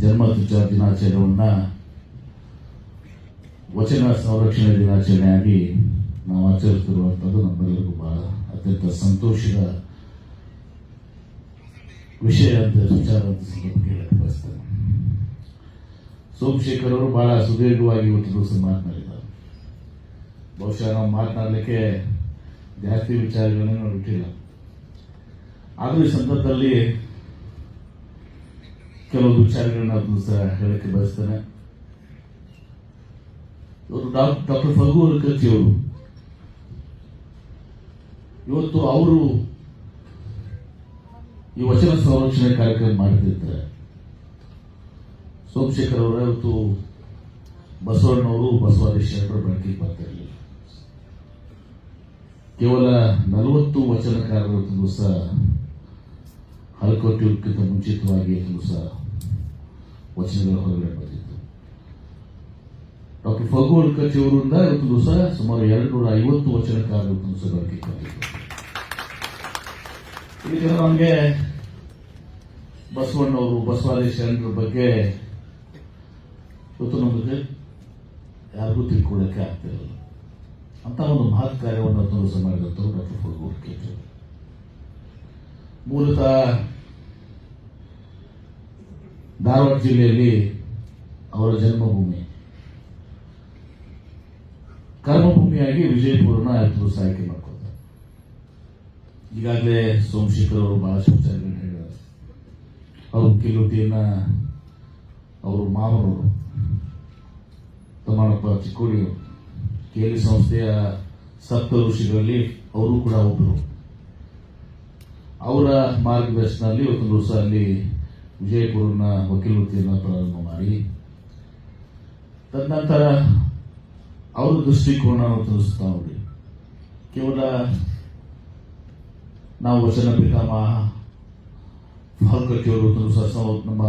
ಜನ್ಮ ದಿನಾಚರಣೆಯನ್ನ ವಚನ ಸಂರಕ್ಷಣೆ ದಿನಾಚರಣೆಯಾಗಿ ನಾವು ಆಚರಿಸುತ್ತಿರುವಂಥದ್ದು ನಮ್ಮೆಲ್ಲರಿಗೂ ಬಹಳ ಅತ್ಯಂತ ಸಂತೋಷದ ವಿಷಯ ಅಂತ ವಿಚಾರ ಬಯಸ್ತೇನೆ. ಸೋಮಶೇಖರ್ ಅವರು ಬಹಳ ಸುದೀರ್ಘವಾಗಿ ಇವತ್ತು ದಿವಸ ಮಾತನಾಡಿದ್ದಾರೆ. ಬಹುಶಃ ನಾವು ಮಾತನಾಡಲಿಕ್ಕೆ ಜಾಸ್ತಿ ವಿಚಾರಗಳನ್ನ ನಾವು ಇಟ್ಟಿಲ್ಲ ಆದರೂ ಈ ಸಂದರ್ಭದಲ್ಲಿ ಕೆಲವು ವಿಚಾರಗಳನ್ನ ಸಹ ಹೇಳಕ್ಕೆ ಬಯಸ್ತೇನೆ. ಇವರು ಡಾಕ್ಟರ್ ಫಗು ಅವರು ಇವತ್ತು ಅವರು ಈ ವಚನ ಸಂರಕ್ಷಣೆ ಕಾರ್ಯಕ್ರಮ ಮಾಡ್ತಿರ್ತಾರೆ. ಸೋಮಶೇಖರ್ ಅವರ ಇವತ್ತು ಬಸವಣ್ಣವರು ಬಸವಾದಿ ಶರಣರ ಬೆಳಕಿಗೆ ಬರ್ತಾ ಇರಲಿಲ್ಲ ಕೇವಲ ನಲವತ್ತು ವಚನಕಾರರು ಸಹ ದಿವಸ ಹಲಕೋಟೆಯಕ್ಕಿಂತ ಮುಂಚಿತವಾಗಿ ಇವತ್ತು ವಚನಗಳ ಹೊರಗಡೆ ಡಾಕ್ಟರ್ ಫಗು ಅವರಿಂದ ಇವತ್ತು ದಿವಸ ಸುಮಾರು ಎರಡು ನೂರ ಐವತ್ತು ವಚನಕಾರರು ಇವತ್ತು ದಿವಸ ಬಳಕೆ ಈಗ ನಮಗೆ ಬಸವಣ್ಣವರು ಬಗ್ಗೆ ಇವತ್ತು ನಮಗೆ ಯಾರಿಗೂ ತಿಳ್ಕೊಳ್ಳೋಕೆ ಆಗ್ತಿರಲ್ಲ. ಅಂತ ಒಂದು ಮಹತ್ ಕಾರ್ಯವನ್ನು ದಿವಸ ಮಾಡಿದಂಥವ್ರು ಡಾಕ್ಟರ್ ಫಗು ಮೂಲತಃ ಧಾರವಾಡ ಜಿಲ್ಲೆಯಲ್ಲಿ ಅವರ ಜನ್ಮಭೂಮಿ. ಕರ್ಮಭೂಮಿಯಾಗಿ ವಿಜಯಪುರನ ದಿವಸ ಆಯ್ಕೆ ಮಾಡ್ಕೊತಾರೆ ಈಗಾಗಲೇ ಸೋಮಶೇಖರ್ ಅವರು ಬಹಳಷ್ಟು ವಿಚಾರಗಳನ್ನ ಹೇಳಿದ್ದಾರೆ. ಅವರು ಕಿಲೋಟಿಯನ್ನ ಅವರು ಮಾವನವರು, ತಮ್ಮಣ್ಣಪ್ಪ ಚಿಕ್ಕೋಡಿಯವರು ಕೇಲಿ ಸಂಸ್ಥೆಯ ಸಪ್ತ ಋಷಿಗಳಲ್ಲಿ ಅವರು ಕೂಡ ಒಬ್ಬರು. ಅವರ ಮಾರ್ಗದರ್ಶನದಲ್ಲಿ ಒಂದು ದಿವಸ ಅಲ್ಲಿ ವಿಜಯಪುರನ ವಕೀಲ ವೃತ್ತಿಯನ್ನು ಪ್ರಾರಂಭ ಮಾಡಿ, ತದನಂತರ ಅವರ ದೃಷ್ಟಿಕೋನವನ್ನು ತೋರಿಸ್ತಾ ನೋಡಿ. ಕೇವಲ ನಾವು ವಚನ ಪಿತಾಮಹ ಹಲ್ಕಟ್ಟಿಯವರು ಒಂದು ಸಹ ನಮ್ಮ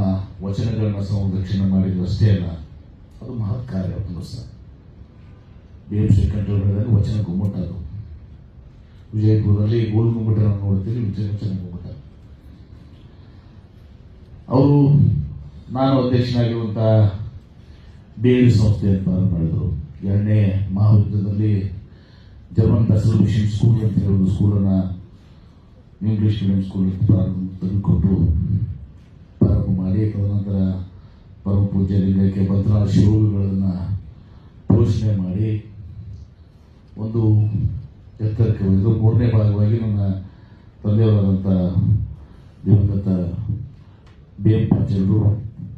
ವಚನಗಳನ್ನು ಸಂರಕ್ಷಣೆ ಮಾಡಿದ್ರು ಅಷ್ಟೇ ಅಲ್ಲ, ಅದು ಮಹತ್ ಕಾರ್ಯ ಸಹ. ಬಿ ಎಂ ಹೇಳಿದಾಗ ವಚನ ಗುಮ್ಮಟ ಅದು. ವಿಜಯಪುರದಲ್ಲಿ ಗೋಲ್ ಗುಮ್ಮಟ ನಾವು ನೋಡ್ತೀವಿ ವಿಜಯ ವಚನ ಅವರು ನಾನು ಅಧ್ಯಕ್ಷನಾಗಿರುವಂಥ ಬೇರೆ ಸಂಸ್ಥೆಯನ್ನು ಪ್ರಾರಂಭ ಮಾಡಿದರು ಎರಡನೇ ಮಹಾಯುದ್ಧದಲ್ಲಿ ಜರ್ಮನ್ ಬೆಸಲ್ ಮಿಷನ್ ಸ್ಕೂಲ್ ಅಂತ ಹೇಳಿ ಒಂದು ಸ್ಕೂಲನ್ನು ಇಂಗ್ಲಿಷ್ ಮೀಡಿಯಂ ಸ್ಕೂಲ್ ಪ್ರಾರಂಭ ತೆಗೆದುಕೊಂಡು ಪ್ರಾರಂಭ ಮಾಡಿ ತದನಂತರ ಪರಮ ಪೂಜೆ ಲಿಂಗಕ್ಕೆ ಭದ್ರಾ ಶಿವಗಳನ್ನು ಪೋಷಣೆ ಮಾಡಿ, ಒಂದು ಎತ್ತರಕ್ಕೆ ಹೋಗಿದ್ದು ಮೂರನೇ ಭಾಗವಾಗಿ ನನ್ನ ತಂದೆಯವರಾದಂಥ ದಿವಂಗತ ಬಿ ಎಂ ಪಾಟೀಲರು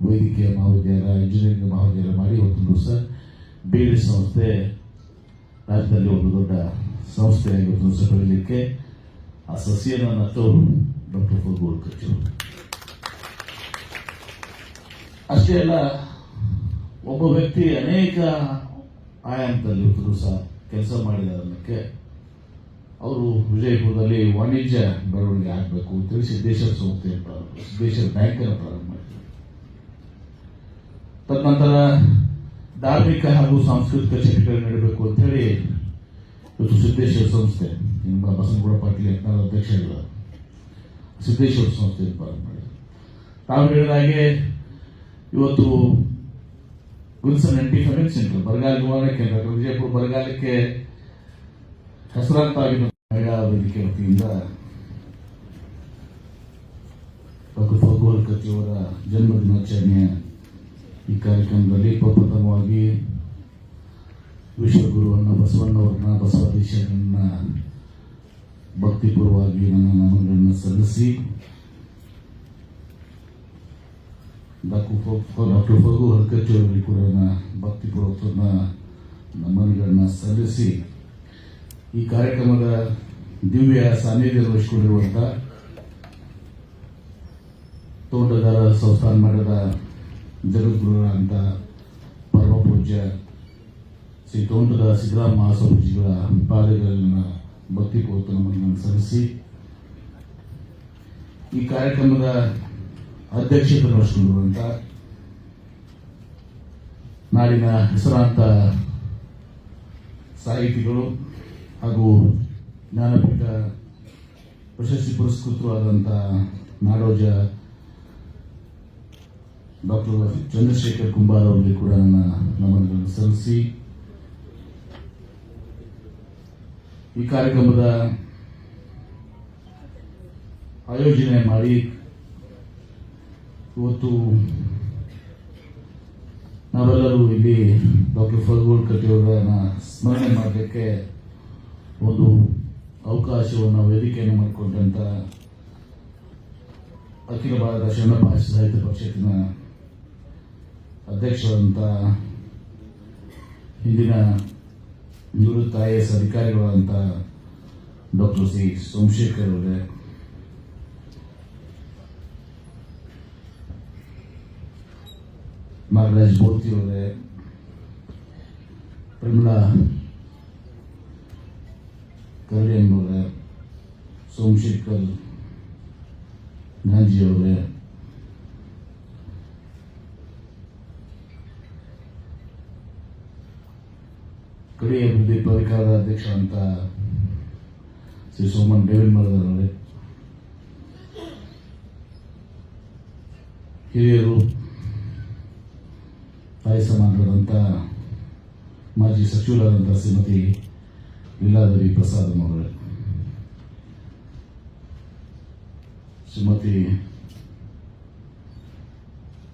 ವೈದ್ಯಕೀಯ ಮಹಾವಿದ್ಯಾಲಯ ಇಂಜಿನಿಯರಿಂಗ್ ಮಹಾವಿದ್ಯಾಲಯ ಮಾಡಿ ಒಂದು ದಿವಸ ಬಿ ಎಡ್ ಸಂಸ್ಥೆ ರಾಜ್ಯದಲ್ಲಿ ಒಂದು ದೊಡ್ಡ ಸಂಸ್ಥೆಯಾಗಿ ಒಂದು ದಿವಸ ಬೆಳೀಲಿಕ್ಕೆ ಆ ಸಸಿಯನ್ನು ನಟ್ಟವರು ಡಾಕ್ಟರ್ ಫಗೋಲ್ ಕಚ್ಚರು ಅಷ್ಟೇ ಅಲ್ಲ ಒಬ್ಬ ವ್ಯಕ್ತಿ ಅನೇಕ ಆಯಾಮದಲ್ಲಿ ಒಂದು ದಿವಸ ಕೆಲಸ ಮಾಡಿದ ಅದಕ್ಕೆ ಅವರು ವಿಜಯಪುರದಲ್ಲಿ ವಾಣಿಜ್ಯ ಬೆಳವಣಿಗೆ ಆಗಬೇಕು ಅಂತೇಳಿ ಸಿದ್ದೇಶ್ವರ ಸಂಸ್ಥೆ ಪ್ರಾರಂಭ ಸಿದ್ದೇಶ್ವರ ಬ್ಯಾಂಕನ್ನು ಪ್ರಾರಂಭ ಮಾಡಿದರು. ತದನಂತರ ಧಾರ್ಮಿಕ ಹಾಗೂ ಸಾಂಸ್ಕೃತಿಕ ಚಟುವಟಿಕೆ ಅಂತ ಅಂತೇಳಿ ಇವತ್ತು ಸಿದ್ದೇಶ್ವರ ಸಂಸ್ಥೆ, ನಿಮ್ಮ ಬಸನಗೌಡ ಪಾಟೀಲ್ ಯತ್ನಾಳ್ ಅಧ್ಯಕ್ಷರಿಲ್ಲ ಸಿದ್ದೇಶ್ವರ ಸಂಸ್ಥೆಯನ್ನು ಪ್ರಾರಂಭ ಮಾಡಿದರು. ತಾವು ಹೇಳಿದ ಇವತ್ತು ಗುಲ್ಸನ್ ಎಂಟಿ ಫೆಮಿನ್ ಸೆಂಟರ್, ಬರಗಾಲ ನಿವಾರಣೆ ಕೇಂದ್ರ ವಿಜಯಪುರ ಬರಗಾಲಕ್ಕೆ ಹೆಸರಾಂತಾಗಿದ್ದ ಮಹಿಳಾ ವೇದಿಕೆ ವತಿಯಿಂದ ಜನ್ಮ ದಿನಾಚರಣೆಯ ಈ ಕಾರ್ಯಕ್ರಮದಲ್ಲಿ ಪ್ರಪ್ರಥಮವಾಗಿ ವಿಶ್ವಗುರುವನ್ನ ಬಸವಣ್ಣವರನ್ನ ಬಸವಾದೀಶರನ್ನ ಭಕ್ತಿಪೂರ್ವವಾಗಿ ನನ್ನ ನಮನಗಳನ್ನು ಸಲ್ಲಿಸಿ, ಡಾಕ್ಟರ್ ಡಾಕ್ಟರ್ ಫಗು ಹರ್ಕಚ್ಚಿ ಅವರಿಗೆ ಕೂಡ ಭಕ್ತಿಪೂರ್ವಕ ನಮನಗಳನ್ನು ಸಲ್ಲಿಸಿ ಈ ಕಾರ್ಯಕ್ರಮದ ದಿವ್ಯ ಸಾನ್ನಿಧ್ಯ ವಹಿಸಿಕೊಂಡಿರುವಂಥ ತೋಟಗಾರ ಸಂಸ್ಥಾನ ಮಠದ ಜಗದ್ಗುರುಗಳಂತ ಪರಮ ಪೂಜ್ಯ ಶ್ರೀ ತೋಂಟದ ಸಿದ್ದರಾಮ ಮಹಾಸ್ವಾಮೀಜಿಗಳ ಭಕ್ತಿ ನಮನಗಳನ್ನು ಸಲ್ಲಿಸಿ, ಈ ಕಾರ್ಯಕ್ರಮದ ಅಧ್ಯಕ್ಷತೆ ವಹಿಸಿಕೊಂಡಿರುವಂಥ ನಾಡಿನ ಹೆಸರಾಂತ ಸಾಹಿತಿಗಳು ಹಾಗೂ ಜ್ಞಾನಪೀಠ ಪ್ರಶಸ್ತಿ ಪುರಸ್ಕೃತವಾದಂಥ ನಾಡೋಜ ಡಾಕ್ಟರ್ ಚಂದ್ರಶೇಖರ್ ಕುಂಬಾರ್ ಅವರಿಗೆ ಕೂಡ ನನ್ನ ನಮನಗಳನ್ನು ಸಲ್ಲಿಸಿ. ಈ ಕಾರ್ಯಕ್ರಮದ ಆಯೋಜನೆ ಮಾಡಿ ಇವತ್ತು ನಾವೆಲ್ಲರೂ ಇಲ್ಲಿ ಡಾಕ್ಟರ್ ಫರ್ಗೋಳ್ ಕಟ್ಟಿಯವರನ್ನ ಸ್ಮರಣೆ ಮಾಡಲಿಕ್ಕೆ ಒಂದು ಅವಕಾಶವನ್ನು ವೇದಿಕೆಯನ್ನು ಮಾಡಿಕೊಂಡಂತ ಅಖಿಲ ಭಾರತ ಶರಣ ಭಾಷೆ ಸಾಹಿತ್ಯ ಪರಿಷತ್ತಿನ ಅಧ್ಯಕ್ಷರಾದಂಥ ಹಿಂದಿನ ನಿವೃತ್ತ ಐ ಎಸ್ ಅಧಿಕಾರಿಗಳಾದಂಥ ಡಾಕ್ಟರ್ ಸಿ ಸೋಮಶೇಖರ್ ಅವರೇ. ನಾಗರಾಜ್ ಮೂರ್ತಿ ಅವರೇ. ಪ್ರಮಿಳಾ ಕಲ್ಯಾಣ್ ಅವರೇ. ಸೋಮಶೇಖರ್ ಗಾಂಧಿ ಅವರೇ. ಕಡಿ ಅಭಿವೃದ್ಧಿ ಪ್ರಾಧಿಕಾರದ ಅಧ್ಯಕ್ಷ ಅಂತ ಶ್ರೀ ಸೋಮನ್ ಡೇವಿನ್ ಮರದರ್ ಅವರೇ. ಹಿರಿಯರು ತಾಯಿ ಸಮಾನರಾದಂಥ ಮಾಜಿ ಸಚಿವರಾದಂಥ ಶ್ರೀಮತಿ ಲೀಲಾದೇವಿ ಪ್ರಸಾದ್ ಅವರೇ ಶ್ರೀಮತಿ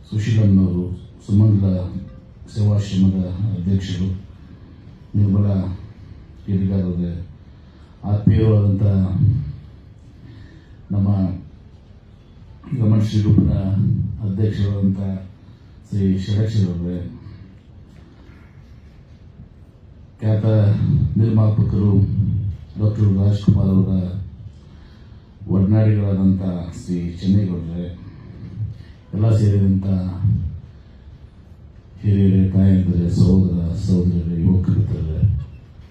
ಸುಶೀಲಮ್ಮನವರು ಸುಮಂಗಲ ಸೇವಾಶ್ರಮದ ಅಧ್ಯಕ್ಷರು. ನಿರ್ಮಲಾ ಗಿರಿಗಾರ್ ಅವರೇ. ಆತ್ಮೀಯವಾದಂಥ ನಮ್ಮ ಗಮನ ಶ್ರೀ ಗ್ರೂಪಿನ ಅಧ್ಯಕ್ಷರಾದಂಥ ಶ್ರೀ ಷಡಕ್ಷರ್ ಅವರೇ. ಖ್ಯಾತ ನಿರ್ಮಾಪಕರು ಡಾಕ್ಟರ್ ರಾಜ್ಕುಮಾರ್ ಅವರ ಒಡನಾಡಿಗಳಾದಂಥ ಶ್ರೀ ಚೆನ್ನೇಗೌಡರೆ. ಎಲ್ಲ ಸೇರಿದಂಥ ಹಿರಿಯರೇ ತಾಯಂದರೆ ಸಹೋದರ ಸಹೋದರರೇ ಯುವಕ ಮಿತ್ರರೇ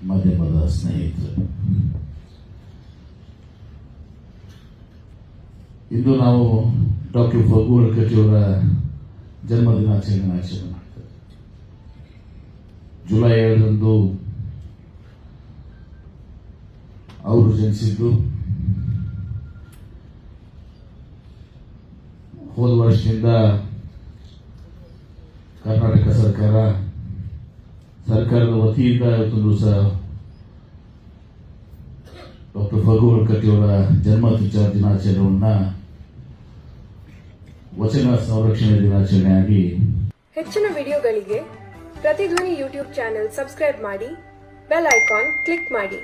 ಮಾಧ್ಯಮದ ಸ್ನೇಹಿತರೆ. ಇಂದು ನಾವು ಡಾಕ್ಟರ್ ಫಗು ಕಟ್ಟಿಯವರ ಜನ್ಮದಿನಾಚರಣೆ ಆಚರಣೆ ಮಾಡ್ತೇವೆ. ಜುಲೈ ಏಳರಂದು ಅವರು ಜನಿಸಿದ್ದು ಹೋದ ವರ್ಷದಿಂದ ಸರ್ಕಾರ, ಸರ್ಕಾರದ ವತಿಯಿಂದ ಇವತ್ತೊಂದು ಸಹ ಡಾಕ್ಟರ್ ಫಗು ಕಟ್ಟಿಯವರ ಜನ್ಮ ದಿನಾಚರಣೆಯನ್ನ ವಚನ ಸಂರಕ್ಷಣೆ ದಿನಾಚರಣೆಯಾಗಿ ಹೆಚ್ಚಿನ ವಿಡಿಯೋಗಳಿಗೆ ಪ್ರತಿಧ್ವನಿ ಯೂಟ್ಯೂಬ್ ಚಾನೆಲ್ ಸಬ್ಸ್ಕ್ರೈಬ್ ಮಾಡಿ, ಬೆಲ್ ಐಕಾನ್ ಕ್ಲಿಕ್ ಮಾಡಿ.